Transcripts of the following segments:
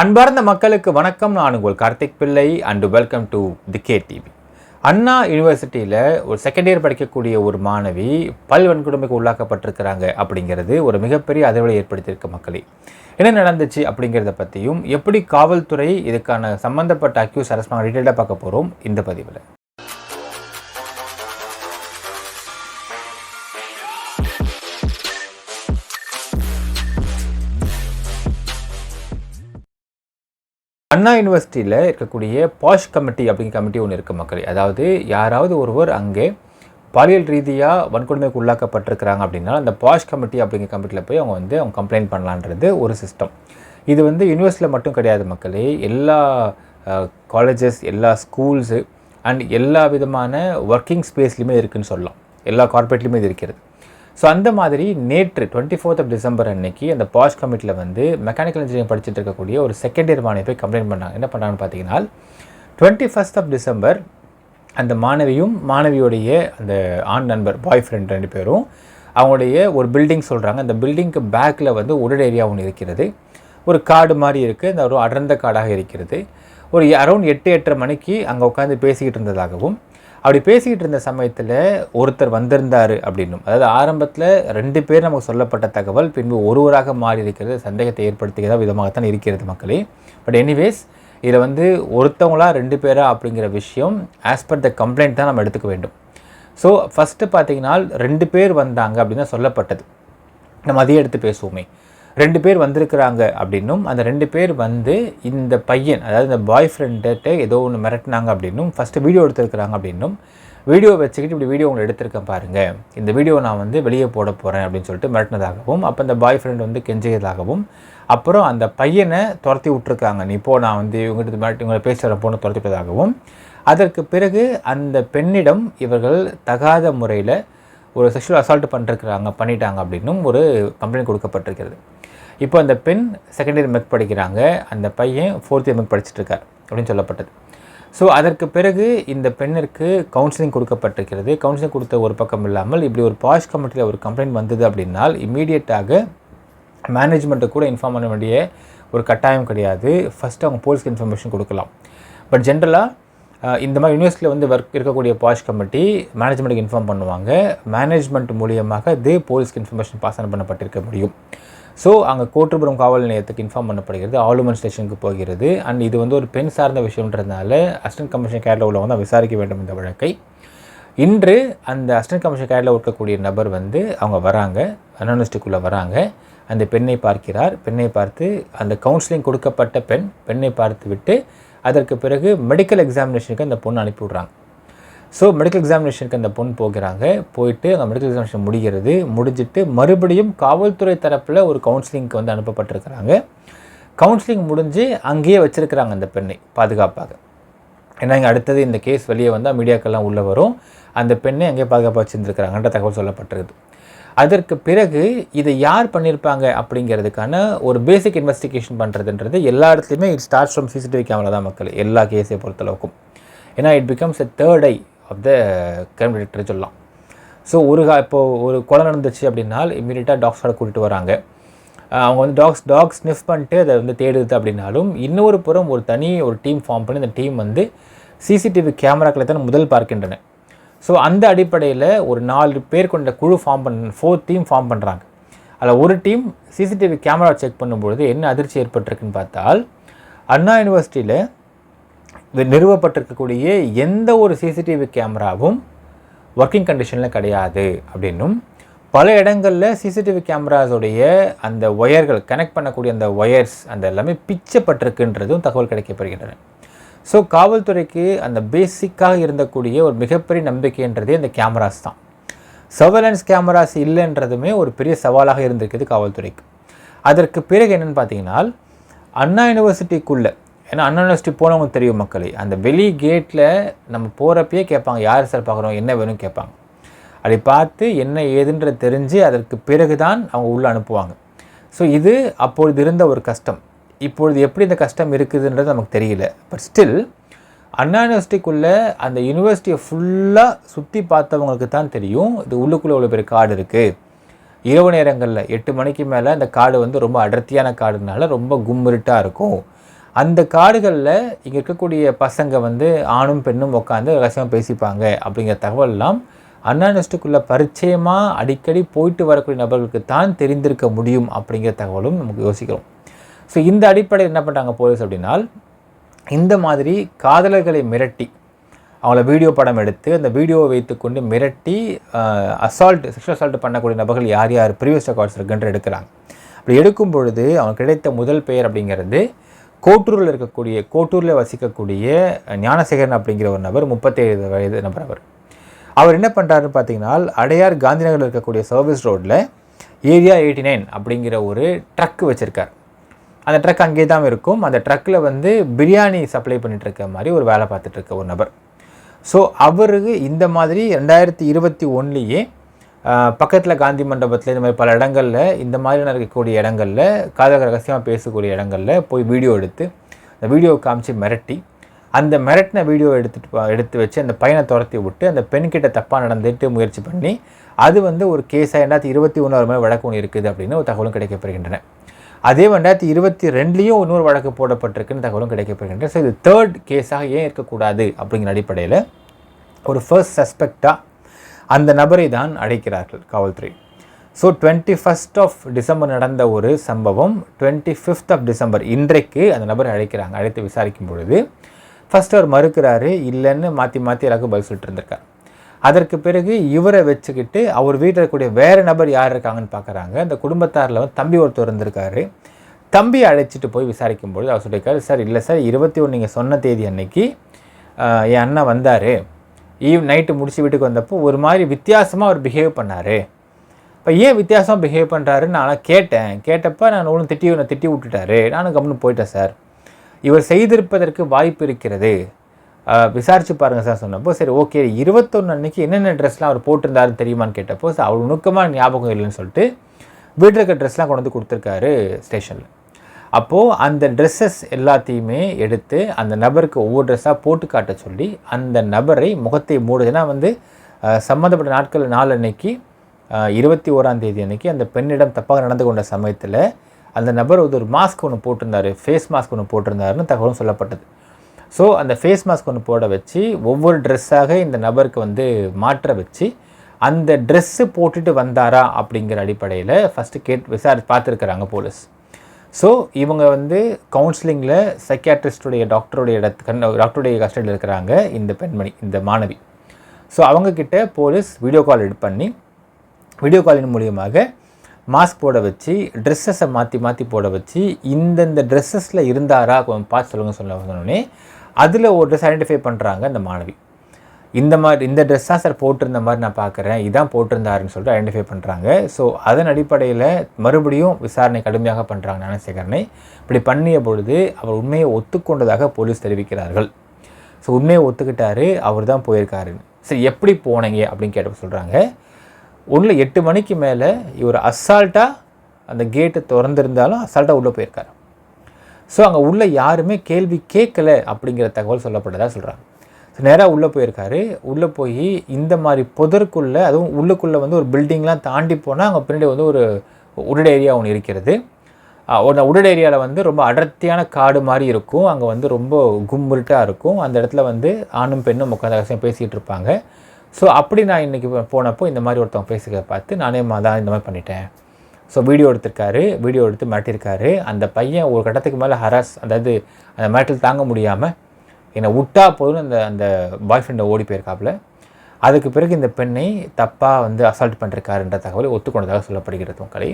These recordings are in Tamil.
அன்பார்ந்த மக்களுக்கு வணக்கம். நான் உங்கள் Karthik Pillai and welcome to the K TV Anna யூனிவர்சிட்டியில் ஒரு செகண்ட் இயர் படிக்கக்கூடிய ஒரு மாணவி பல் வன்கொடுமைக்கு உள்ளாக்கப்பட்டிருக்கிறாங்க அப்படிங்கிறது ஒரு மிகப்பெரிய அதிர்வலை ஏற்படுத்தியிருக்க மக்களே. என்ன நடந்துச்சு அப்படிங்கிறத பற்றியும் எப்படி காவல்துறை இதுக்கான சம்மந்தப்பட்ட அக்யூஸ் அரசாங்கம் பண்ண டீட்டெயிலாக பார்க்க போகிறோம் இந்த பதிவில். அண்ணா யூனிவர்சிட்டியில் இருக்கக்கூடிய பாஷ் கமிட்டி அப்படிங்கிற கமிட்டி ஒன்று இருக்குது மக்களே. அதாவது யாராவது ஒருவர் அங்கே பாலியல் ரீதியாக வன்கொடுமைக்கு உள்ளாக்கப்பட்டிருக்கிறாங்க அப்படின்னா அந்த பாஷ் கமிட்டி அப்படிங்கிற கமிட்டியில் போய் அவங்க வந்து அவங்க கம்ப்ளைண்ட் பண்ணலான்றது ஒரு சிஸ்டம் இது வந்து யூனிவர்சிட்டியில் மட்டும் கிடையாது மக்களே. எல்லா காலேஜஸ் எல்லா ஸ்கூல்ஸு அண்ட் எல்லா விதமான ஒர்க்கிங் ஸ்பேஸ்லையுமே இருக்குதுன்னு சொல்லலாம். எல்லா கார்பரேட்லேயுமே இது இருக்கிறது. ஸோ அந்த மாதிரி நேற்று டுவெண்ட்டி ஃபோர்த் ஆஃப் டிசம்பர் அன்னைக்கு அந்த பாஷ் கமிட்டியில் வந்து மெக்கானிக்கல் இன்ஜினியரிங் படிச்சுட்டு இருக்கக்கூடிய ஒரு செகண்ட் இயர் மாணவி போய் கம்ப்ளைண்ட் பண்ணாங்க. என்ன பண்ணாங்கன்னு பார்த்தீங்கன்னா டுவெண்ட்டி ஃபஸ்ட் ஆஃப் டிசம்பர் அந்த மாணவியும் மாணவியுடைய அந்த ஆண் நண்பர் பாய் ஃப்ரெண்ட் ரெண்டு பேரும் அவங்களுடைய ஒரு பில்டிங் சொல்கிறாங்க அந்த பில்டிங்க்கு பேக்கில் வந்து உடல் ஏரியா ஒன்று இருக்கிறது. ஒரு காடு மாதிரி இருக்குது அந்த ஒரு அடர்ந்த காடாக இருக்கிறது. ஒரு அரௌண்ட் எட்டு எட்டரை மணிக்கு அங்கே உட்காந்து பேசிக்கிட்டு இருந்ததாகவும் அப்படி பேசிக்கிட்டு இருந்த சமயத்தில் ஒருத்தர் வந்திருந்தார் அப்படின்னும். அதாவது ஆரம்பத்தில் ரெண்டு பேர் நமக்கு சொல்லப்பட்ட தகவல் பின்பு ஒருவராக மாறி இருக்கிறது சந்தேகத்தை ஏற்படுத்துகிற விதமாகத்தான் இருக்கிறது மக்களே. பட் எனிவேஸ் இதில் வந்து ஒருத்தவங்களா ரெண்டு பேரா அப்படிங்கிற விஷயம் ஆஸ் பர் த கம்ப்ளைண்ட் தான் நம்ம எடுத்துக்க வேண்டும். ஸோ ஃபஸ்ட்டு பார்த்தீங்கன்னா ரெண்டு பேர் வந்தாங்க அப்படின்னு சொல்லப்பட்டது. நம்ம அதையே எடுத்து பேசுவோமே. ரெண்டு பேர் வந்திருக்கிறாங்க அப்படின்னும் அந்த ரெண்டு பேர் வந்து இந்த பையன் அதாவது இந்த பாய் ஃப்ரெண்ட்ட ஏதோ ஒன்று மிரட்டினாங்க அப்படின்னும் ஃபஸ்ட்டு வீடியோ எடுத்திருக்கிறாங்க அப்படின்னும் வீடியோ வச்சுக்கிட்டு இப்படி வீடியோ உங்களை எடுத்திருக்கேன் பாருங்கள் இந்த வீடியோ நான் வந்து வெளியே போட போகிறேன் அப்படின்னு சொல்லிட்டு மிரட்டினதாகவும் அப்போ இந்த பாய் ஃப்ரெண்ட் வந்து கெஞ்சியதாகவும் அப்புறம் அந்த பையனை துரத்தி விட்ருக்காங்க நீ போ நான் வந்து இவங்ககிட்ட மிரட்டி இவங்களை பேசுகிற போன துரத்தி விட்டதாகவும் அதற்கு பிறகு அந்த பெண்ணிடம் இவர்கள் தகாத முறையில் ஒரு செக்ஷுவல் அசால்ட் பண்ணிருக்கிறாங்க பண்ணிட்டாங்க அப்படின்னும் ஒரு கம்ப்ளைண்ட் கொடுக்கப்பட்டிருக்கிறது. இப்போ அந்த பெண் செகண்ட் இயர் மெக் படிக்கிறாங்க அந்த பையன் ஃபோர்த் இயர் மெக் படிச்சுட்ருக்கார் அப்படின்னு சொல்லப்பட்டது. ஸோ அதற்கு பிறகு இந்த பெண்ணிற்கு கவுன்சிலிங் கொடுக்கப்பட்டிருக்கிறது. கவுன்சிலிங் கொடுத்த ஒரு பக்கம் இல்லாமல் இப்படி ஒரு பாஷ் கமிட்டியில் ஒரு கம்ப்ளைண்ட் வந்தது அப்படின்னால் இம்மீடியட்டாக மேனேஜ்மெண்ட்டை கூட இன்ஃபார்ம் பண்ண வேண்டிய ஒரு கட்டாயம் கிடையாது. ஃபஸ்ட்டு அவங்க போலீஸ்க்கு இன்ஃபர்மேஷன் கொடுக்கலாம். பட் ஜென்ரலாக இந்த மாதிரி யூனிவர்சிட்டியில் வந்து ஒர்க் இருக்கக்கூடிய பாஷ் கமிட்டி மேனேஜ்மெண்ட்டுக்கு இன்ஃபார்ம் பண்ணுவாங்க. மேனேஜ்மெண்ட் மூலியமாக இதே போலீஸ்க்கு இன்ஃபர்மேஷன் பாஸ் பண்ணப்பட்டிருக்க முடியும். ஸோ அங்கே கோட்டுப்புறம் காவல் நிலையத்துக்கு இன்ஃபார்ம் பண்ணப்படுகிறது. ஆளுமன் ஸ்டேஷனுக்கு போகிறது. அண்ட் இது வந்து ஒரு பெண் சார்ந்த விஷயம்ன்றதுனால அசிஸ்டன்ட் கமிஷன் கேரில் உள்ளவங்க தான் விசாரிக்க வேண்டும் இந்த வழக்கை. இன்று அந்த அசிஸ்டன்ட் கமிஷன் கேரில் இருக்கக்கூடிய நபர் வந்து அவங்க வராங்க. அனானிஸ்டுக்குள்ளே வராங்க. அந்த பெண்ணை பார்க்கிறார். பெண்ணை பார்த்து அந்த கவுன்சிலிங் கொடுக்கப்பட்ட பெண் பெண்ணை பார்த்து விட்டு அதற்கு பிறகு மெடிக்கல் எக்ஸாமினேஷனுக்கு அந்த பொண்ணு அனுப்பி விட்றாங்க ஸோ மெடிக்கல் எக்ஸாமினேஷனுக்கு அந்த பொண்ணு போகிறாங்க. போயிட்டு அங்கே மெடிக்கல் எக்ஸாமினேஷன் முடிகிறது. முடிஞ்சிட்டு மறுபடியும் காவல்துறை தரப்பில் ஒரு கவுன்சிலிங்க்கு வந்து அனுப்பப்பட்டிருக்கிறாங்க. கவுன்சிலிங் முடிஞ்சு அங்கேயே வச்சுருக்கிறாங்க அந்த பெண்ணை பாதுகாப்பாக. ஏன்னா இங்கே அடுத்தது இந்த கேஸ் வெளியே வந்தால் மீடியாக்கெல்லாம் உள்ளே வரும். அந்த பெண்ணை அங்கேயே பாதுகாப்பாக வச்சுருந்துருக்கிறாங்கன்ற தகவல் சொல்லப்பட்டிருக்குது. அதற்கு பிறகு இதை யார் பண்ணியிருப்பாங்க அப்படிங்கிறதுக்கான ஒரு பேசிக் இன்வெஸ்டிகேஷன் பண்ணுறதுன்றது எல்லா இடத்துலையுமே it starts from CCTV camera தான் மக்கள் எல்லா கேஸை பொறுத்தளவுக்கும். ஏன்னா it becomes a third eye of the crime detector சொல்லலாம். ஸோ ஒரு இப்போது ஒரு கொலை நடந்துச்சு அப்படின்னா இம்மீடியட்டாக டாக்ஸோட கூட்டிகிட்டு வராங்க. அவங்க வந்து டாக்ஸ் டாக்ஸ் ஸ்னிஃப் பண்ணிட்டு அதை வந்து தேடுது அப்படின்னாலும் இன்னொரு புறம் ஒரு தனி ஒரு டீம் ஃபார்ம் பண்ணி அந்த டீம் வந்து சிசிடிவி கேமராக்களை தான் முதல் பார்க்கின்றன. ஸோ அந்த அடிப்படையில் ஒரு நாலு பேர் கொண்ட குழு ஃபார்ம் பண்ண ஃபோர் டீம் ஃபார்ம் பண்ணுறாங்க அதில் ஒரு டீம் சிசிடிவி கேமரா செக் பண்ணும்பொழுது என்ன அதிர்ச்சி ஏற்பட்டிருக்குன்னு பார்த்தால் அண்ணா யூனிவர்சிட்டியில் நிறுவப்பட்டிருக்கக்கூடிய எந்த ஒரு சிசிடிவி கேமராவும் ஒர்க்கிங் கண்டிஷனில் கிடையாது அப்படின்னும் பல இடங்களில் சிசிடிவி கேமராஸோடைய அந்த ஒயர்கள் கனெக்ட் பண்ணக்கூடிய அந்த ஒயர்ஸ் அந்த எல்லாமே பிச்சப்பட்டிருக்குன்றதும் தகவல் கிடைக்கப்படுகின்றன ஸோ காவல்துறைக்கு அந்த பேசிக்காக இருந்தக்கூடிய ஒரு மிகப்பெரிய நம்பிக்கைன்றதே அந்த கேமராஸ் தான். சர்வேலன்ஸ் கேமராஸ் இல்லைன்றதுமே ஒரு பெரிய சவாலாக இருந்திருக்குது காவல்துறைக்கு. அதற்கு பிறகு என்னென்னு பார்த்தீங்கன்னா அண்ணா யூனிவர்சிட்டிக்குள்ளே ஏன்னா அண்ணா யூனிவர்சிட்டி போனவங்க தெரியும் மக்களே அந்த வெளி கேட்டில் நம்ம போகிறப்பயே கேட்பாங்க யார் சார் பார்க்குறோம் என்ன வேணும் கேட்பாங்க. அப்படி பார்த்து என்ன ஏதுன்றது தெரிஞ்சு அதற்கு பிறகு தான் அவங்க உள்ளே அனுப்புவாங்க. ஸோ இது அப்பொழுது இருந்த ஒரு கஷ்டம். இப்பொழுது எப்படி இந்த கஷ்டம் இருக்குதுன்றது நமக்கு தெரியல. பட் ஸ்டில் அண்ணா யூனிவர்சிட்டிக்குள்ளே அந்த யூனிவர்சிட்டியை ஃபுல்லாக சுற்றி பார்த்தவங்களுக்கு தான் தெரியும். இது உள்ளுக்குள்ளே உள்ள பெரிய காடு இருக்குது இரவு நேரங்களில் எட்டு மணிக்கு மேலே அந்த காடு வந்து ரொம்ப அடர்த்தியான காடுனால ரொம்ப கும்மிருட்டாக இருக்கும். அந்த காடுகளில் இங்கே இருக்கக்கூடிய பசங்க வந்து ஆணும் பெண்ணும் உட்காந்து ரகசியமாக பேசிப்பாங்க அப்படிங்கிற தகவல்லாம் அண்ணா யூனிவர்சிட்டிக்குள்ளே பரிச்சயமாக அடிக்கடி போயிட்டு வரக்கூடிய நபர்களுக்கு தான் தெரிந்திருக்க முடியும் அப்படிங்கிற தகவலும் நமக்கு யோசிக்கிறோம். ஸோ இந்த அடிப்படையில் என்ன பண்ணுறாங்க போலீஸ் அப்படின்னா இந்த மாதிரி காதலர்களை மிரட்டி அவங்கள வீடியோ படம் எடுத்து அந்த வீடியோவை வைத்துக்கொண்டு மிரட்டி அசால்ட் செக்ஷுவல் அசால்ட் பண்ணக்கூடிய நபர்கள் யார் யார் ப்ரீவியஸ் ரெக்கார்ட்ஸ் இருக்குன்ற எடுக்கிறாங்க. அப்படி எடுக்கும் பொழுது அவன் கிடைத்த முதல் பெயர் அப்படிங்கிறது கோட்டூரில் இருக்கக்கூடிய கோட்டூரில் வசிக்கக்கூடிய ஞானசேகரன் அப்படிங்கிற ஒரு நபர் முப்பத்தேழு வயது நபர் அவர். அவர் என்ன பண்ணுறாருன்னு பார்த்தீங்கன்னா அடையார் காந்திநகரில் இருக்கக்கூடிய சர்வீஸ் ரோட்டில் ஏரியா எயிட்டி நைன் அப்படிங்கிற ஒரு ட்ரக் வச்சுருக்கார். அந்த ட்ரக் அங்கே தான் இருக்கும். அந்த ட்ரக்கில் வந்து பிரியாணி சப்ளை பண்ணிகிட்ருக்க இருக்க மாதிரி ஒரு வேலை பார்த்துட்ருக்க ஒரு நபர். ஸோ அவருக்கு இந்த மாதிரி ரெண்டாயிரத்தி இருபத்தி ஒன்றுலேயே பக்கத்தில் காந்தி மண்டபத்தில் இந்த மாதிரி பல இடங்களில் இந்த மாதிரி இருக்கக்கூடிய இடங்களில் காதக ரகசியமாக பேசக்கூடிய இடங்களில் போய் வீடியோ எடுத்து அந்த வீடியோவை காமிச்சு மிரட்டி அந்த மிரட்டின வீடியோ எடுத்துட்டு எடுத்து வச்சு அந்த பையனை துரத்தி விட்டு அந்த பெண்கிட்ட தப்பாக நடந்துட்டு முயற்சி பண்ணி அது வந்து ஒரு கேஸாக ரெண்டாயிரத்தி இருபத்தி ஒன்று மாதிரி வழக்கு ஒன்று இருக்குது அப்படின்னு ஒரு தகவலும் கிடைக்கப்படுகின்றன அதே ரெண்டாயிரத்தி இருபத்தி ரெண்டுலேயும் இன்னொரு வழக்கு போடப்பட்டிருக்குன்னு தகவலும் கிடைக்கப்படுகின்றன ஸோ இது தேர்ட் கேஸாக ஏன் இருக்கக்கூடாது அப்படிங்கிற அடிப்படையில் ஒரு ஃபர்ஸ்ட் சஸ்பெக்டாக அந்த நபரை தான் அழைக்கிறார்கள் காவல்துறை. So twenty first of December நடந்த ஒரு சம்பவம் டுவெண்ட்டி ஃபிஃப்த் ஆஃப் டிசம்பர் இன்றைக்கு அந்த நபரை அழைக்கிறாங்க. அழைத்து விசாரிக்கும் பொழுது ஃபஸ்ட்டு அவர் மறுக்கிறாரு இல்லைன்னு மாற்றி மாற்றி எல்லாருக்கும் பதில் சொல்லிட்டு இருந்திருக்கார். அதற்கு பிறகு இவரை வச்சுக்கிட்டு அவர் வீட்டில் இருக்கக்கூடிய வேறு நபர் யார் இருக்காங்கன்னு பார்க்குறாங்க. அந்த குடும்பத்தாரில் வந்து தம்பி ஒருத்தர் இருந்திருக்காரு. தம்பி அழைச்சிட்டு போய் விசாரிக்கும் பொழுது அவர் சொல்லியிருக்காரு சார் இல்லை சார் இருபத்தி ஒன்று நீங்கள் சொன்ன தேதி அன்னைக்கு என் அண்ணன் வந்தார். ஈவ் நைட்டு முடிச்சு வீட்டுக்கு வந்தப்போ ஒரு மாதிரி வித்தியாசமாக அவர் பிஹேவ் பண்ணார். இப்போ ஏன் வித்தியாசமாக பிஹேவ் பண்ணுறாருன்னு நான் கேட்டேன். கேட்டப்போ நான் ஒன்றும் திட்டி ஒன்று திட்டி விட்டுட்டாரு. நானும் கம்முன்னு போயிட்டேன் சார். இவர் செய்திருப்பதற்கு வாய்ப்பு இருக்கிறது. விசாரித்து பாருங்கள் சார் சொன்னப்போ சரி ஓகே இருபத்தொன்று அன்னைக்கு என்னென்ன ட்ரெஸ்லாம் அவர் போட்டிருந்தாருன்னு தெரியுமான்னு கேட்டப்போ சார் அவர் நுணுக்கமாக ஞாபகம் இல்லைன்னு சொல்லிட்டு வீட்டில் இருக்க ட்ரெஸ்லாம் கொண்டு வந்து கொடுத்துருக்காரு ஸ்டேஷனில். அப்போது அந்த ட்ரெஸ்ஸஸ் எல்லாத்தையுமே எடுத்து அந்த நபருக்கு ஒவ்வொரு ட்ரெஸ்ஸாக போட்டு காட்ட சொல்லி அந்த நபரை முகத்தை மூடுதுன்னா வந்து சம்மந்தப்பட்ட நாட்கள் நாள் அன்னைக்கு இருபத்தி ஓராம் தேதி அன்னைக்கு அந்த பெண்ணிடம் தப்பாக நடந்து கொண்ட சமயத்தில் அந்த நபர் வந்து ஒரு மாஸ்க் ஒன்று போட்டிருந்தார் ஃபேஸ் மாஸ்க் ஒன்று போட்டிருந்தாருன்னு தகவலும் சொல்லப்பட்டது. ஸோ அந்த ஃபேஸ் மாஸ்க் ஒன்று போட வச்சு ஒவ்வொரு ட்ரெஸ்ஸாக இந்த நபருக்கு வந்து மாற்ற வச்சு அந்த ட்ரெஸ்ஸு போட்டுட்டு வந்தாரா அப்படிங்கிற அடிப்படையில் ஃபஸ்ட்டு கேட் விசாரி பார்த்துருக்குறாங்க போலீஸ். ஸோ இவங்க வந்து கவுன்சிலிங்கில் சைக்கியாட்ரிஸ்டுடைய டாக்டருடைய இடத்து கண் டாக்டருடைய கஸ்டடியில் இருக்கிறாங்க இந்த பெண்மணி இந்த மாணவி. ஸோ அவங்கக்கிட்ட போலீஸ் வீடியோ கால் எட் பண்ணி வீடியோ காலின் மூலியமாக மாஸ்க் போட வச்சு ட்ரெஸ்ஸஸை மாற்றி மாற்றி போட வச்சு இந்தந்த ட்ரெஸ்ஸஸில் இருந்தாரா கொஞ்சம் பார்த்து சொல்லுங்கள் சொல்ல சொன்னோடனே அதில் ஒரு ட்ரெஸ் ஐடென்டிஃபை பண்ணுறாங்க அந்த மாணவி. இந்த மாதிரி இந்த ட்ரெஸ் தான் சார் போட்டிருந்த மாதிரி நான் பார்க்குறேன் இதான் போட்டிருந்தாருன்னு சொல்லிட்டு ஐடென்டிஃபை பண்ணுறாங்க ஸோ அதன் அடிப்படையில் மறுபடியும் விசாரணை கடுமையாக பண்ணுறாங்க ஞானசேகரனை. இப்படி பண்ணிய பொழுது அவர் உண்மையை ஒத்துக்கொண்டதாக போலீஸ் தெரிவிக்கிறார்கள். ஸோ உண்மையை ஒத்துக்கிட்டாரு அவர் தான் போயிருக்காருன்னு சரி எப்படி போனீங்க அப்படின்னு கேட்ட சொல்கிறாங்க ஒன்றில் எட்டு மணிக்கு மேலே இவர் அசால்ட்டாக அந்த கேட்டு திறந்திருந்தாலும் அசால்ட்டாக உள்ளே போயிருக்காரு. ஸோ அங்கே உள்ள யாருமே கேள்வி கேட்கல அப்படிங்கிற தகவல் சொல்லப்பட்டதாக சொல்கிறாங்க நேராக உள்ளே போயிருக்காரு. உள்ளே போய் இந்த மாதிரி புதற்குள்ளே அதுவும் உள்ளுக்குள்ளே வந்து ஒரு பில்டிங்லாம் தாண்டி போனால் அங்கே பின்னாடி வந்து ஒரு உடல் ஏரியா ஒன்று இருக்கிறது. ஒரு உடல் ஏரியாவில் வந்து ரொம்ப அடர்த்தியான காடு மாதிரி இருக்கும். அங்கே வந்து ரொம்ப கும்புருட்டாக இருக்கும். அந்த இடத்துல வந்து ஆணும் பெண்ணும் உட்காந்து அவசியம் பேசிகிட்டு இருப்பாங்க. ஸோ அப்படி நான் இன்றைக்கி போனப்போ இந்த மாதிரி ஒருத்தவங்க பேசுகிறத பார்த்து நானே தான் இந்த மாதிரி பண்ணிட்டேன். ஸோ வீடியோ எடுத்திருக்காரு வீடியோ எடுத்து மாட்டியிருக்காரு அந்த பையன் ஒரு கட்டத்துக்கு மேலே ஹராஸ் அதாவது அந்த மேட்டில் தாங்க முடியாமல் என்னை விட்டா போதும் அந்த அந்த பாய் ஃப்ரெண்டை ஓடி போயிருக்காப்புல. அதுக்கு பிறகு இந்த பெண்ணை தப்பாக வந்து அசால்ட் பண்ணிருக்காருன்ற தகவலை ஒத்துக்கொண்டதாக சொல்லப்படுகிறது மக்களை.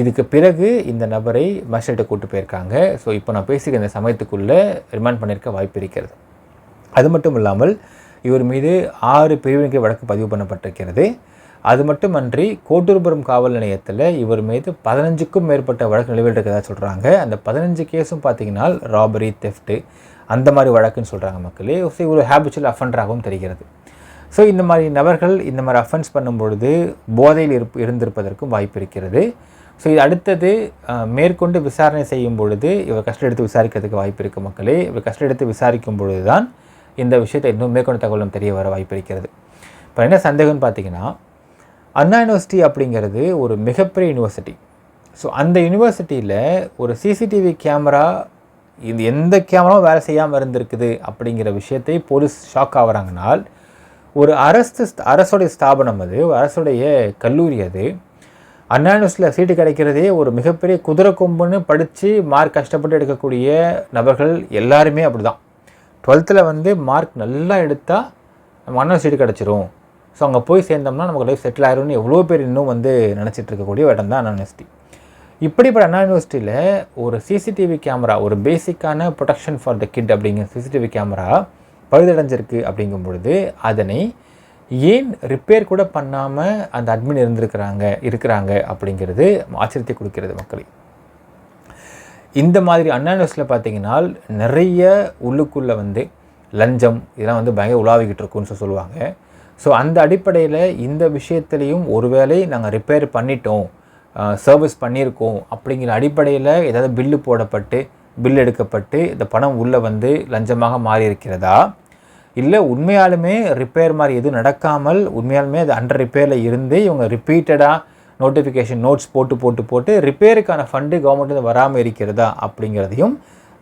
இதுக்கு பிறகு இந்த நபரை மஜிஸ்ட்ரேட்டை கூட்டு போயிருக்காங்க. ஸோ இப்போ நான் பேசிக்க இந்த சமயத்துக்குள்ளே ரிமாண்ட் பண்ணியிருக்க வாய்ப்பு இருக்கிறது. அது மட்டும் இல்லாமல் இவர் மீது ஆறு பிரிவினைக்கு வழக்கு பதிவு பண்ணப்பட்டிருக்கிறது. அது மட்டுமன்றி கோட்டூர்புரம் காவல் நிலையத்தில் இவர் மீது பதினஞ்சுக்கும் மேற்பட்ட வழக்கு நிலவில் இருக்கிறதா சொல்கிறாங்க அந்த பதினஞ்சு கேஸும் பார்த்தீங்கன்னா ராபரி தெஃப்ட்டு அந்த மாதிரி வழக்குன்னு சொல்கிறாங்க மக்களே. ஸோ ஒரு ஹேபிச்சுவல் அஃபண்டராகவும் தெரிகிறது. ஸோ இந்த மாதிரி நபர்கள் இந்த மாதிரி அஃபென்ஸ் பண்ணும்பொழுது போதையில் இருப்பு இருந்திருப்பதற்கும் வாய்ப்பு இருக்கிறது. ஸோ இது அடுத்தது மேற்கொண்டு விசாரணை செய்யும் பொழுது இவர் கஷ்டம் எடுத்து விசாரிக்கிறதுக்கு வாய்ப்பு இருக்குது மக்களே. இவர் கஷ்டம் எடுத்து விசாரிக்கும் பொழுது தான் இந்த விஷயத்தை இன்னும் மேற்கொண்டு தகவலும் தெரிய வர வாய்ப்பு இருக்கிறது. இப்போ என்ன சந்தேகம்னு பார்த்தீங்கன்னா அண்ணா யூனிவர்சிட்டி அப்படிங்கிறது ஒரு மிகப்பெரிய யூனிவர்சிட்டி ஸோ அந்த யூனிவர்சிட்டியில் ஒரு சிசிடிவி கேமரா இது எந்த கேமராவும் வேலை செய்யாமல் இருந்திருக்குது அப்படிங்கிற விஷயத்தை போலீஸ் ஷாக் ஆகுறாங்கனால் ஒரு அரசு அரசுடைய ஸ்தாபனம் அது ஒரு அரசுடைய கல்லூரி அது அண்ணா யூனிவர்சிட்டியில் சீட்டு கிடைக்கிறதே ஒரு மிகப்பெரிய குதிரை கொம்புன்னு படித்து மார்க் கஷ்டப்பட்டு எடுக்கக்கூடிய நபர்கள் எல்லாருமே அப்படி தான் டுவெல்த்தில் வந்து மார்க் நல்லா எடுத்தால் நம்ம அண்ணா சீட்டு கிடச்சிரும். ஸோ அங்கே போய் சேர்ந்தோம்னா நமக்கு லைஃப் செட்டில் ஆயிரும்னு எவ்வளோ பேர் இன்னும் வந்து நினச்சிட்டு இருக்கக்கூடிய இடம் தான் அண்ணா யூனிவர்சிட்டி இப்படிப்பட்ட அண்ணா யூனிவர்சிட்டியில் ஒரு சிசிடிவி கேமரா ஒரு பேசிக்கான ப்ரொடெக்ஷன் ஃபார் த கிட் அப்படிங்கிற சிசிடிவி கேமரா பழுதடைஞ்சிருக்கு அப்படிங்கும் பொழுது அதனை ஏன் ரிப்பேர் கூட பண்ணாமல் அந்த அட்மின் இருந்திருக்கிறாங்க இருக்கிறாங்க அப்படிங்கிறது ஆச்சரியத்தை கொடுக்கிறது மக்களை. இந்த மாதிரி அண்ணா யூனிவர்சிட்டியில் பார்த்தீங்கன்னா நிறைய உள்ளுக்குள்ளே வந்து லஞ்சம் இதெல்லாம் வந்து பயங்கர உலாவிக்கிட்டு இருக்குன்னு சொல்லி சொல்லுவாங்க. ஸோ அந்த அடிப்படையில் இந்த விஷயத்துலையும் ஒருவேளை நாங்கள் ரிப்பேர் பண்ணிட்டோம் சர்வீஸ் பண்ணியிருக்கோம் அப்படிங்கிற அடிப்படையில் ஏதாவது பில்லு போடப்பட்டு பில் எடுக்கப்பட்டு இந்த பணம் உள்ளே வந்து லஞ்சமாக மாறி இருக்கிறதா இல்லை உண்மையாலுமே ரிப்பேர் மாதிரி எதுவும் நடக்காமல் உண்மையாலுமே அது அண்டர் ரிப்பேரில் இருந்து இவங்க ரிப்பீட்டடாக நோட்டிஃபிகேஷன் நோட்ஸ் போட்டு போட்டு போட்டு ரிப்பேருக்கான ஃபண்டு கவர்மெண்ட் வராமல் இருக்கிறதா அப்படிங்கிறதையும்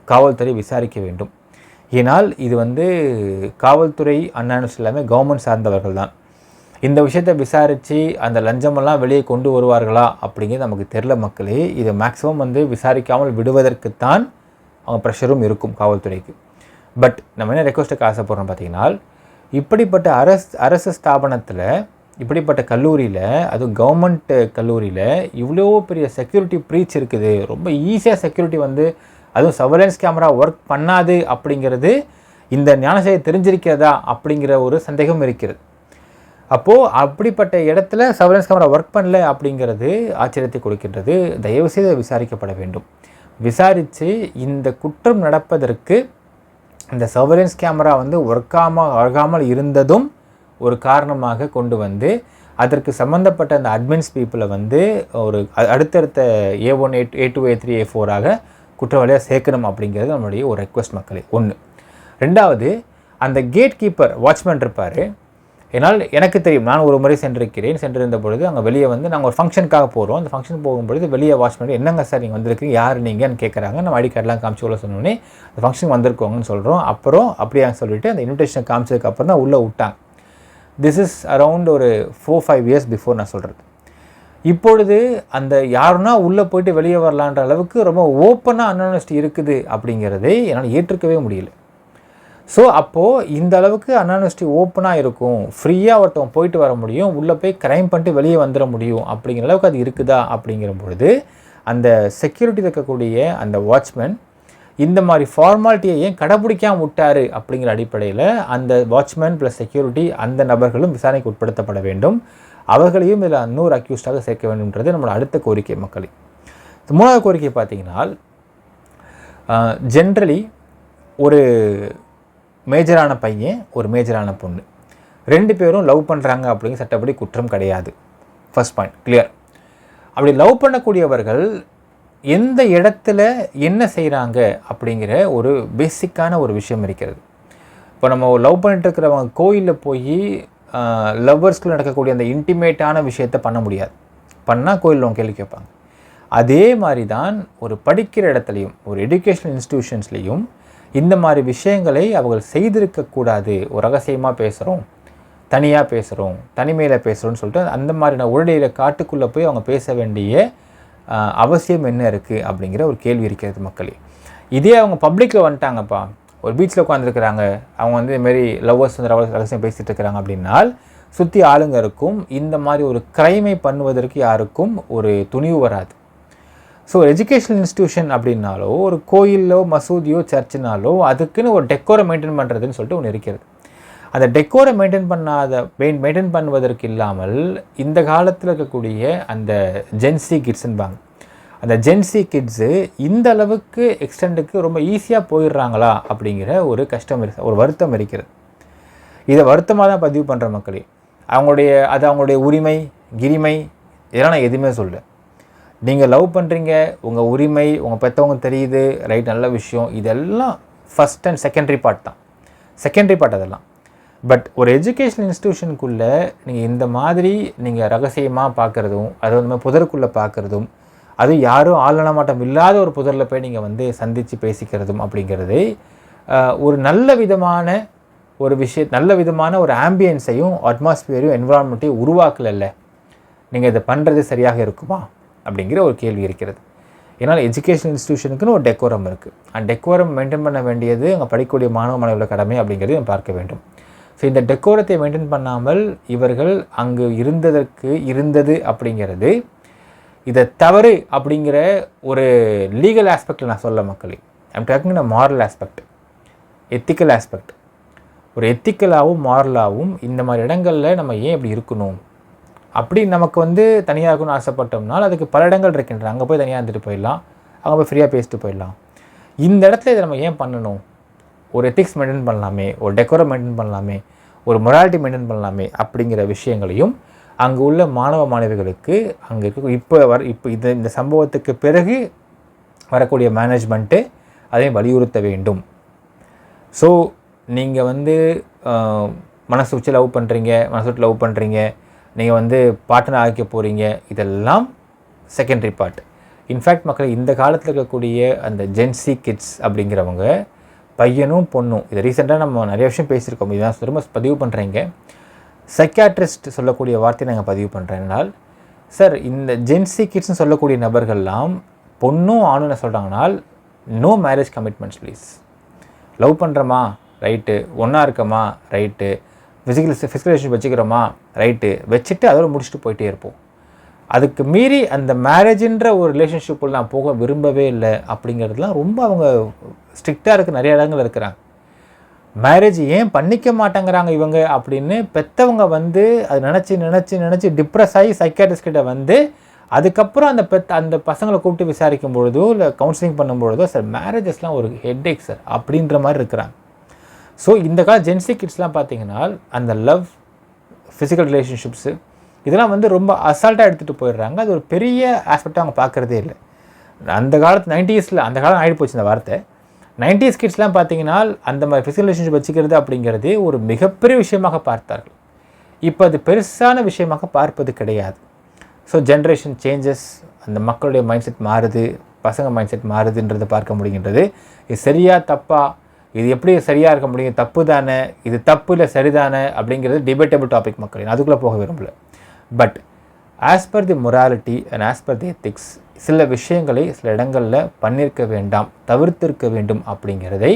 காவல்துறை விசாரிக்க வேண்டும். ஏனால் இது வந்து காவல்துறை அண்ணாஸ் எல்லாமே கவர்மெண்ட் சார்ந்தவர்கள் தான். இந்த விஷயத்தை விசாரித்து அந்த லஞ்சமெல்லாம் வெளியே கொண்டு வருவார்களா அப்படிங்கிறது நமக்கு தெரில மக்களே. இது மேக்ஸிமம் வந்து விசாரிக்காமல் விடுவதற்குத்தான் அவங்க ப்ரெஷரும் இருக்கும் காவல்துறைக்கு. பட் நம்ம என்ன ரெக்வஸ்ட்டுக்கு ஆசைப்படுறோம் பார்த்தீங்கன்னா இப்படிப்பட்ட அரசு அரசு ஸ்தாபனத்தில் இப்படிப்பட்ட கல்லூரியில் அதுவும் கவர்மெண்ட் கல்லூரியில் இவ்வளோ பெரிய செக்யூரிட்டி ப்ரீச் இருக்குது. ரொம்ப ஈஸியாக செக்யூரிட்டி வந்து அதுவும் சர்வலன்ஸ் கேமரா ஒர்க் பண்ணாது அப்படிங்கிறது இந்த ஞானசேகை தெரிஞ்சிருக்கிறதா அப்படிங்கிற ஒரு சந்தேகம் இருக்கிறது. அப்போது அப்படிப்பட்ட இடத்துல சர்வலன்ஸ் கேமரா ஒர்க் பண்ணல அப்படிங்கிறது ஆச்சரியத்தை கொடுக்கின்றது. தயவுசெய்து விசாரிக்கப்பட வேண்டும். விசாரித்து இந்த குற்றம் நடப்பதற்கு இந்த சர்வலன்ஸ் கேமரா வந்து ஒர்க்காமல் ஆகாமல் இருந்ததும் ஒரு காரணமாக கொண்டு வந்து அதற்கு சம்மந்தப்பட்ட அந்த அட்மின்ஸ் பீப்புளை வந்து ஒரு அடுத்தடுத்த A one A A two A three A ஃபோராக குற்றவாளியாக சேர்க்கணும் அப்படிங்கிறது நம்மளுடைய ஒரு ரெக்வஸ்ட் மக்களே. ஒன்று ரெண்டாவது அந்த கேட் கீப்பர் வாட்ச்மேன் இருப்பார். என்னால் எனக்கு தெரியும் நான் ஒரு முறை சென்றிருக்கிறேன். சென்றிருந்த பொழுது அங்கே வெளியே வந்து நாங்கள் ஒரு ஃபங்க்ஷனுக்காக போகிறோம் அந்த ஃபங்க்ஷன் போகும்பொழுது வெளியே வாட்ச்மேன் என்னங்க சார் நீங்கள் வந்திருக்கீங்க? யார் நீங்கன்னு கேட்குறாங்க நம்ம ஐடி கார்டெலாம் காமிச்சு உள்ள சொன்னோடனே அந்த ஃபங்க்ஷன் வந்திருக்கோங்கன்னு சொல்கிறோம் அப்புறம் அப்படியா சொல்லிட்டு அந்த இன்விடேஷன் காமிச்சதுக்கு அப்புறம் தான் உள்ளே விட்டாங்க. திஸ் இஸ் அரவுண்ட் ஒரு ஃபோர் ஃபைவ் இயர்ஸ் பிஃபோர் நான் சொல்கிறது இப்பொழுது அந்த யாருன்னா உள்ளே போயிட்டு வெளியே வரலான்ற அளவுக்கு ரொம்ப ஓப்பனாக அன்ஆனஸ்டி இருக்குது அப்படிங்கிறதை என்னால் ஏற்றுக்கவே முடியல. ஸோ அப்போது இந்த அளவுக்கு அன்ஆனஸ்டி ஓப்பனாக இருக்கும் ஃப்ரீயாக ஒருத்தவன் போயிட்டு வர முடியும் உள்ளே போய் க்ரைம் பண்ணிட்டு வெளியே வந்துட முடியும் அப்படிங்கிற அளவுக்கு அது இருக்குதா அப்படிங்கிற பொழுது அந்த செக்யூரிட்டி இருக்கக்கூடிய அந்த வாட்ச்மேன் இந்த மாதிரி ஃபார்மாலிட்டியை ஏன் கடைப்பிடிக்காமல் விட்டார் அப்படிங்கிற அடிப்படையில் அந்த வாட்ச்மேன் ப்ளஸ் செக்யூரிட்டி அந்த நபர்களும் விசாரணைக்கு உட்படுத்தப்பட வேண்டும். அவர்களையும் இதில் இன்னொரு அக்யூஸ்டாக சேர்க்க வேண்டும்ன்றது நம்மளோட அடுத்த கோரிக்கை மக்களே. மூணாவது கோரிக்கை பார்த்தீங்கன்னா ஜென்ரலி ஒரு மேஜரான பையன் ஒரு மேஜரான பொண்ணு. ரெண்டு பேரும் லவ் பண்ணுறாங்க அப்படிங்கிற சட்டப்படி குற்றம் கிடையாது. ஃபர்ஸ்ட் பாயிண்ட் கிளியர் அப்படி லவ் பண்ணக்கூடியவர்கள் எந்த இடத்துல என்ன செய்கிறாங்க அப்படிங்கிற ஒரு பேசிக்கான ஒரு விஷயம் இருக்கிறது. இப்போ நம்ம லவ் பண்ணிட்டு இருக்கிறவங்க கோயிலில் போய் லவ்வர்ஸ்க்குள்ள நடக்கக்கூடிய அந்த இன்டிமேட்டான விஷயத்த பண்ண முடியாது. பண்ணால் கோயிலில் அவங்க கேள்வி கேட்பாங்க. அதே மாதிரி தான் ஒரு படிக்கிற இடத்துலையும் ஒரு எஜுகேஷனல் இன்ஸ்டிடியூஷன்ஸ்லேயும் இந்த மாதிரி விஷயங்களை அவர்கள் செய்திருக்கக்கூடாது ஒரு ரகசியமாக பேசுகிறோம் தனியாக பேசுகிறோம் தனிமையில் பேசுகிறோம்னு சொல்லிட்டு அந்த மாதிரி நான் உடனடியில் காட்டுக்குள்ளே போய் அவங்க பேச வேண்டிய அவசியம் என்ன இருக்குது அப்படிங்கிற ஒரு கேள்வி இருக்கிறது மக்களே. இதே அவங்க பப்ளிக்கில் வந்துட்டாங்கப்பா. ஒரு பீச்சில் உட்காந்துருக்குறாங்க அவங்க வந்து இதுமாரி லவ்வர்ஸ் வந்து ரவ- ரகசியம் பேசிகிட்டு இருக்கிறாங்க அப்படின்னால் சுற்றி ஆளுங்க இருக்கும் இந்த மாதிரி ஒரு கிரைமை பண்ணுவதற்கு யாருக்கும் ஒரு துணிவு வராது. ஸோ ஒரு எஜுகேஷனல் இன்ஸ்டியூஷன் அப்படின்னாலோ ஒரு கோயிலோ மசூதியோ சர்ச்சுனாலோ அதுக்குன்னு ஒரு டெக்கோரை மெயின்டைன் பண்ணுறதுன்னு சொல்லிட்டு ஒன்று இருக்கிறது. அந்த டெக்கோரை மெயின்டைன் பண்ணாத மெயின்டைன் பண்ணுவதற்கு இல்லாமல் இந்த காலத்தில் இருக்கக்கூடிய அந்த ஜென்சி கிட்ஸ்ன்பாங்க அந்த ஜென்சி கிட்ஸு இந்த அளவுக்கு எக்ஸ்டெண்டுக்கு ரொம்ப ஈஸியாக போயிடுறாங்களா அப்படிங்கிற ஒரு கஷ்டம் ஒரு வருத்தம் இருக்கிறது. இதை வருத்தமாக தான் பதிவு பண்ணுற மக்களே. அவங்களுடைய அது அவங்களுடைய உரிமை கிரிமை இதெல்லாம் நான் எதுவுமே சொல்ல நீங்கள் லவ் பண்ணுறீங்க உங்கள் உரிமை உங்கள் பெற்றவங்க தெரியுது ரைட் நல்ல விஷயம். இதெல்லாம் ஃபஸ்ட் அண்ட் செகண்டரி பார்ட் தான். செகண்டரி பார்ட் அதெல்லாம். பட் ஒரு எஜுகேஷனல் இன்ஸ்டியூஷனுக்குள்ளே நீங்கள் இந்த மாதிரி நீங்கள் ரகசியமாக பார்க்குறதும் அது வந்து புதருக்குள்ளே பார்க்குறதும் அது யாரும் ஆளனமாட்டம் இல்லாத ஒரு புதரில் போய் நீங்கள் வந்து சந்தித்து பேசிக்கிறதும் அப்படிங்கிறது ஒரு நல்ல விதமான ஒரு விஷய நல்ல விதமான ஒரு ஆம்பியன்ஸையும் அட்மாஸ்பியரையும் என்விரான்மெண்ட்டையும் உருவாக்கலைல்ல. நீங்கள் இதை பண்ணுறது சரியாக இருக்குமா? அப்படிங்கிற ஒரு கேள்வி இருக்கிறது. ஏன்னால் எஜுகேஷன் இன்ஸ்டியூஷனுக்குன்னு ஒரு டெக்கோரம் இருக்குது அந்த டெக்கோரம் மெயின்டைன் பண்ண வேண்டியது அங்கே படிக்கக்கூடிய மாணவ மாணவர்களோட கடமை அப்படிங்கிறது பார்க்க வேண்டும். ஸோ இந்த டெக்கோரத்தை மெயின்டைன் பண்ணாமல் இவர்கள் அங்கு இருந்ததற்கு இருந்தது அப்படிங்கிறது இதை தவறு அப்படிங்கிற ஒரு லீகல் ஆஸ்பெக்டில் நான் சொல்ல மக்களே. I'm talking moral aspect ethical aspect ஒரு எத்திக்கலாகவும் மாரலாகவும் இந்த மாதிரி இடங்களில் நம்ம ஏன் இப்படி இருக்கணும்? அப்படி நமக்கு வந்து தனியாக இருக்கணும்னு ஆசைப்பட்டோம்னால் அதுக்கு பல இடங்கள் இருக்கின்றன. அங்கே போய் தனியாக இருந்துட்டு போயிடலாம். அங்கே போய் ஃப்ரீயாக பேசிட்டு போயிடலாம். இந்த இடத்துல இதை நம்ம ஏன் பண்ணணும்? ஒரு எத்திக்ஸ் மெயின்டைன் பண்ணலாமே? ஒரு டெக்கோரம் மெயின்டைன் பண்ணலாமே? ஒரு மொராலிட்டி மெயின்டைன் பண்ணலாமே? அப்படிங்கிற விஷயங்களையும் அங்கே உள்ள மாணவ மாணவிகளுக்கு அங்கே இருக்க இப்போ வர இப்போ இந்த இந்த சம்பவத்துக்கு பிறகு வரக்கூடிய மேனேஜ்மெண்ட்டு அதையும் வலியுறுத்த வேண்டும். ஸோ நீங்கள் வந்து மனசு வச்சு லவ் பண்ணுறீங்க மனசு விட்டு லவ் பண்ணுறீங்க நீங்கள் வந்து பார்ட்னர் ஆக்க போகிறீங்க இதெல்லாம் செகண்டரி பார்ட் இன்ஃபேக்ட் மக்கள் இந்த காலத்தில் இருக்கக்கூடிய அந்த ஜென்சி கிட்ஸ் அப்படிங்கிறவங்க பையனும் பொண்ணும் இதை ரீசெண்டாக நம்ம நிறைய விஷயம் பேசியிருக்கோம் இதுதான் திரும்ப பதிவு பண்ணுறீங்க சைக்காட்ரிஸ்ட் சொல்லக்கூடிய வார்த்தையை நாங்கள் பதிவு பண்ணுறேன்னால் சார் இந்த ஜென்சி கிட்ஸ்னு சொல்லக்கூடிய நபர்கள்லாம் பொண்ணும் ஆணும் என்ன சொல்கிறாங்கனால் no marriage commitments please love பண்ணுறோமா ரைட்டு ஒன்றா இருக்கமா? ரைட்டு ஃபிசிக்கல் ஃபிசிக்கல் ரிலேஷன் வச்சுக்கிறோமா? ரைட்டு வச்சுட்டு அதோட முடிச்சுட்டு போயிட்டே இருப்போம். அதுக்கு மீறி அந்த மேரேஜின்ற ஒரு ரிலேஷன்ஷிப்பில் நான் போக விரும்பவே இல்லை அப்படிங்கிறதுலாம் ரொம்ப அவங்க ஸ்ட்ரிக்டாக இருக்க நிறைய இடங்கள் இருக்கிறாங்க. மேரேஜ் ஏன் பண்ணிக்க மாட்டேங்கிறாங்க இவங்க அப்படின்னு பெற்றவங்க வந்து அது நினச்சி நினச்சி நினச்சி டிப்ரெஸ் ஆகி சைக்காட்டிஸ்ட்கிட்ட வந்து அதுக்கப்புறம் அந்த பெத் அந்த பசங்களை கூப்பிட்டு விசாரிக்கும் பொழுதோ இல்லை கவுன்சிலிங் பண்ணும் பொழுதோ சார் மேரேஜஸ்லாம் ஒரு ஹெட்டேக் சார் அப்படின்ற மாதிரி இருக்கிறாங்க. ஸோ இந்த கால ஜென்சி கிட்ஸ்லாம் பார்த்தீங்கன்னா அந்த லவ் ஃபிசிக்கல் ரிலேஷன்ஷிப்ஸு இதெல்லாம் வந்து ரொம்ப அசால்ட்டாக எடுத்துகிட்டு போயிடுறாங்க. அது ஒரு பெரிய ஆஸ்பெக்டாக அவங்க பார்க்குறதே இல்லை. அந்த காலத்து நைன்டிஸில் அந்த காலம் ஆகிட்டு போச்சு இந்த வார்த்தை. நைன்டிஸ் கிட்ஸ்லாம் பார்த்தீங்கன்னா அந்த மாதிரி ஃபிசிக்கல் ரிலேஷன்ஷிப் வச்சுக்கிறது அப்படிங்கிறது ஒரு மிகப்பெரிய விஷயமாக பார்த்தார்கள். இப்போ அது பெருசான விஷயமாக பார்ப்பது கிடையாது. ஸோ ஜென்ரேஷன் சேஞ்சஸ் அந்த மக்களுடைய மைண்ட் செட் மாறுது பசங்க மைண்ட் செட் மாறுதுன்றதை பார்க்க முடிகின்றது. இது சரியாக தப்பா? இது எப்படி சரியாக இருக்க முடியும்? தப்பு தானே? இது தப்பு இல்லை சரிதானே? அப்படிங்கிறது டிபேட்டபிள் டாபிக் மக்கள். அதுக்குள்ளே போக விரும்பல. But as per the morality and as per the ethics சில விஷயங்களை சில இடங்களில் பண்ணியிருக்க வேண்டாம் தவிர்த்திருக்க வேண்டும் அப்படிங்கிறதை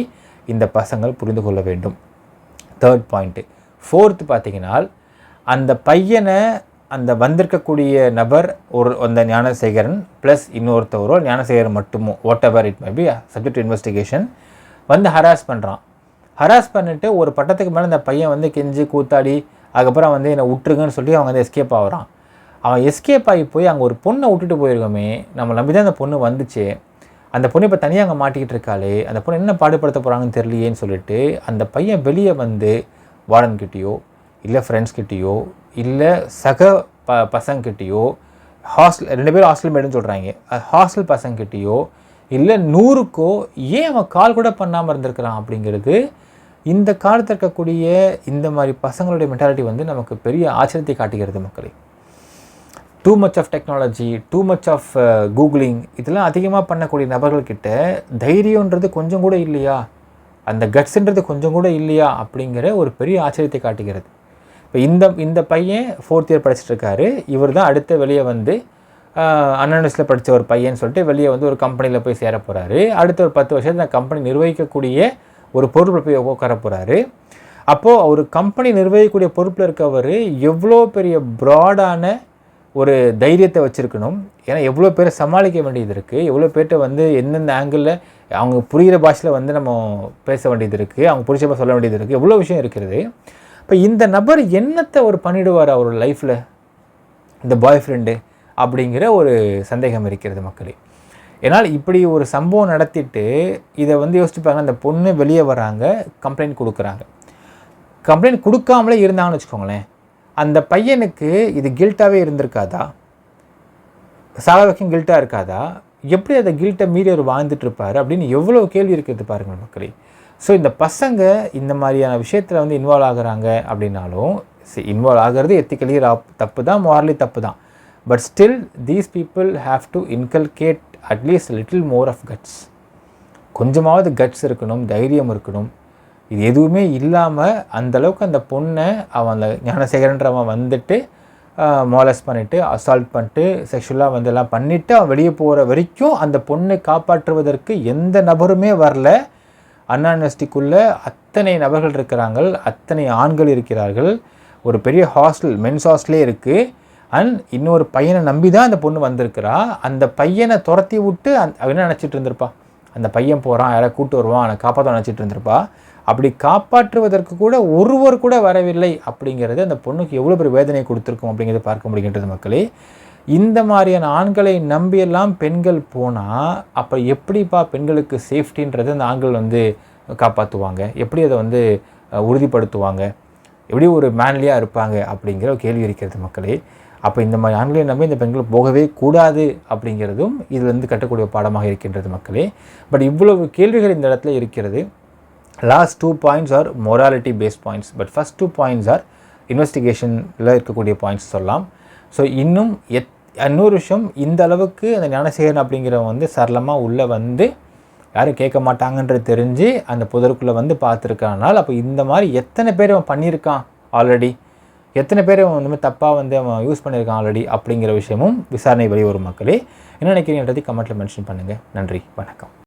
இந்த பசங்கள் புரிந்து கொள்ள வேண்டும். தேர்ட் பாயிண்ட்டு ஃபோர்த்து பார்த்தீங்கன்னா அந்த பையனை அந்த வந்திருக்கக்கூடிய நபர் ஒரு அந்த ஞானசேகரன் ப்ளஸ் இன்னொருத்தவரோ Gnanasekaran மட்டுமோ whatever it may be subject investigation வந்து ஹராஸ் பண்ணுறான் ஹராஸ் பண்ணிட்டு ஒரு பட்டத்துக்கு மேலே அந்த பையன் வந்து கெஞ்சி கூத்தாடி அதுக்கப்புறம் வந்து என்னை விட்டுருங்கன்னு சொல்லி அவங்க வந்து எஸ்கேப் ஆகிறான். அவன் எஸ்கேப் ஆகி போய் அங்கே ஒரு பொண்ணை விட்டுட்டு போயிருக்கோமே. நம்ம நம்பி தான் அந்த பொண்ணு வந்துச்சு. அந்த பொண்ணு இப்போ தனியாக அங்கே மாட்டிக்கிட்டு இருக்காளே. அந்த பொண்ணு என்ன பாடுபடுத்த போகிறாங்கன்னு தெரியலையேன்னு சொல்லிட்டு அந்த பையன் வெளியே வந்து வார்டன்கிட்டேயோ இல்லை ஃப்ரெண்ட்ஸ்கிட்டேயோ இல்லை சக ப பசங்கக்கிட்டேயோ ஹாஸ்டல் ரெண்டு பேரும் ஹாஸ்டல் மேடுன்னு சொல்கிறாங்க ஹாஸ்டல் பசங்கக்கிட்டேயோ இல்லை நூறுக்கோ ஏன் அவன் கால் கூட பண்ணாமல் இருந்திருக்கிறான் அப்படிங்கிறது இந்த காலத்தில் இருக்கக்கூடிய இந்த மாதிரி பசங்களுடைய மென்டாலிட்டி வந்து நமக்கு பெரிய ஆச்சரியத்தை காட்டுகிறது மக்களே. Too much of technology too much of googling இதெல்லாம் அதிகமாக பண்ணக்கூடிய நபர்கள்கிட்ட தைரியன்றது கொஞ்சம் கூட இல்லையா? அந்த கட்ஸ்ன்றது கொஞ்சம் கூட இல்லையா? அப்படிங்கிற ஒரு பெரிய ஆச்சரியத்தை காட்டுகிறது. இப்போ இந்த இந்த பையன் ஃபோர்த் இயர் படிச்சுட்டு இருக்காரு இவர் தான் அடுத்த வெளியே வந்து அன்அனஸ்டில் படித்த ஒரு பையன் சொல்லிட்டு வெளியே வந்து ஒரு கம்பெனியில் போய் சேர போகிறாரு அடுத்த ஒரு பத்து வருஷத்தில் அந்த கம்பெனி நிர்வகிக்கக்கூடிய ஒரு பொருள் போய் உட்கார போகிறாரு அப்போது ஒரு கம்பெனி நிர்வகிக்கக்கூடிய பொறுப்பில் இருக்கவர் எவ்வளோ பெரிய ப்ராடான ஒரு தைரியத்தை வச்சுருக்கணும். ஏன்னா எவ்வளோ பேரை சமாளிக்க வேண்டியது இருக்குது எவ்வளோ பேர்கிட்ட வந்து எந்தெந்த ஆங்கிளில் அவங்க புரிகிற பாஷையில் வந்து நம்ம பேச வேண்டியது இருக்குது அவங்க புரிச்ச சொல்ல வேண்டியது இருக்குது எவ்வளோ விஷயம் இருக்கிறது. இப்போ இந்த நபர் என்னத்தை ஒரு பண்ணிடுவார் அவரோட லைஃப்பில் இந்த பாய் ஃப்ரெண்டு அப்படிங்கிற ஒரு சந்தேகம் இருக்கிறது மக்களே. ஏன்னால் இப்படி ஒரு சம்பவம் நடத்திட்டு இதை வந்து யோசிச்சுப்பாங்க அந்த பொண்ணு வெளியே வராங்க கம்ப்ளைண்ட் கொடுக்குறாங்க. கம்ப்ளைண்ட் கொடுக்காமலே இருந்தாங்கன்னு வச்சுக்கோங்களேன். அந்த பையனுக்கு இது கில்ட்டாகவே இருந்திருக்காதா? சாகவைக்கும் கில்ட்டாக இருக்காதா? எப்படி அதை கில்ட்டை மீறி அவர் வாழ்ந்துட்டு இருப்பார் அப்படின்னு எவ்வளோ கேள்வி இருக்கிறது பாருங்கள் மக்களே. ஸோ இந்த பசங்க இந்த மாதிரியான விஷயத்தில் வந்து இன்வால்வ் ஆகுறாங்க அப்படின்னாலும் இன்வால்வ் ஆகிறது எத்திக்கலி தப்பு தான் மாரலி தப்பு தான் but still these people have to inculcate at least little more of guts கொஞ்சமாவது கட்ஸ் இருக்கணும் தைரியம் இருக்கணும். இது எதுவுமே இல்லாமல் அந்தளவுக்கு அந்த பொண்ணை அவன் அந்த ஞானசேகரன்றவன் வந்துட்டு மோலஸ் பண்ணிவிட்டு அசால்ட் பண்ணிட்டு செக்ஷுவலாக வந்து எல்லாம் பண்ணிவிட்டு அவன் வெளியே போகிற வரைக்கும் அந்த பொண்ணை காப்பாற்றுவதற்கு எந்த நபருமே வரல. அண்ணா யூனிவர்சிட்டிக்குள்ளே அத்தனை நபர்கள் இருக்கிறாங்க அத்தனை ஆண்கள் இருக்கிறார்கள். ஒரு பெரிய ஹாஸ்டல் மென்ஸ் ஹாஸ்டலே இருக்குது அண்ட் இன்னொரு பையனை நம்பி தான் அந்த பொண்ணு வந்திருக்கிறா. அந்த பையனை துரத்தி விட்டு அந் என்ன நினச்சிட்டு இருந்திருப்பா? அந்த பையன் போகிறான் யாரை கூப்பிட்டு வருவான் அவனை காப்பாற்ற நினச்சிட்டு இருந்திருப்பா. அப்படி காப்பாற்றுவதற்கு கூட ஒருவர் கூட வரவில்லை அப்படிங்கிறது அந்த பொண்ணுக்கு எவ்வளோ பெரிய வேதனை கொடுத்துருக்கும் அப்படிங்கிறத பார்க்க முடிகின்றது மக்களே. இந்த மாதிரியான ஆண்களை நம்பியெல்லாம் பெண்கள் போனால் அப்போ எப்படிப்பா பெண்களுக்கு சேஃப்டின்றது அந்த ஆண்கள் வந்து காப்பாற்றுவாங்க எப்படி அதை வந்து உறுதிப்படுத்துவாங்க? எப்படி ஒரு மேன்லியாக இருப்பாங்க? அப்படிங்கிற ஒரு கேள்வி இருக்கிறது மக்களே. அப்போ இந்த மாதிரி ஆண்களை நம்பி இந்த பெண்கள் போகவே கூடாது அப்படிங்கிறதும் இது வந்து கட்டக்கூடிய பாடமாக இருக்கின்றது மக்களே. பட் இவ்வளவு கேள்விகள் இந்த இடத்துல இருக்கிறது. Last two points are morality based points but first two points are இன்வெஸ்டிகேஷனில் இருக்கக்கூடிய பாயிண்ட்ஸ் சொல்லலாம். ஸோ இன்னும் எத் இன்னொரு விஷயம் இந்த அளவுக்கு அந்த ஞானசேகரன் அப்படிங்கிறவன் வந்து சரளமாக உள்ளே வந்து யாரும் கேட்க மாட்டாங்கன்றது தெரிஞ்சு அந்த புதருக்குள்ளே வந்து பார்த்துருக்கானால் அப்போ இந்த மாதிரி எத்தனை பேர் அவன் பண்ணியிருக்கான் ஆல்ரெடி எத்தனை பேர் அவன் வந்து தப்பாக வந்து அவன் யூஸ் பண்ணியிருக்கான் ஆல்ரெடி அப்படிங்கிற விஷயமும் விசாரணை வெளிவரும் மக்களே. என்ன நினைக்கிறீங்கன்றதை கமெண்ட்டில் மென்ஷன் பண்ணுங்கள் நன்றி. வணக்கம்.